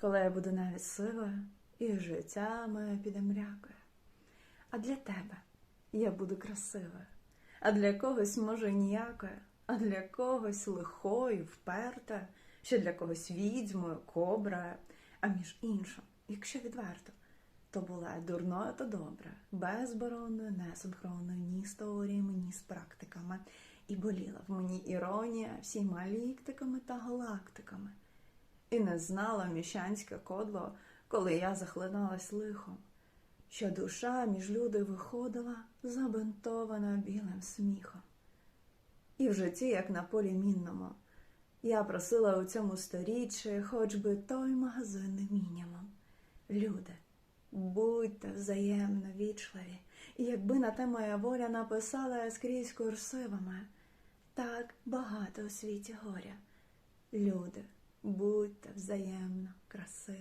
коли я буду навіть сивою і життя моє підемрякає. А для тебе я буду красивою, а для когось, може, ніякою, а для когось лихою, впертою, ще для когось відьмою, коброю, а між іншим, якщо відверто, то була дурною та добра, безборонною, несинхронною ні з теоріями, ні з практиками. І боліла в мені іронія всіма ліктиками та галактиками. І не знала міщанське кодло, коли я захлиналась лихом, що душа між люди виходила забинтована білим сміхом. І в житті, як на полі мінному, я просила у цьому сторіччі хоч би той магазинний мінімум. Люди, будьте взаємно вічливі, і якби на те моя воля написала я скрізь курсивами, так багато у світі горя. Люди, будьте взаємно красиві.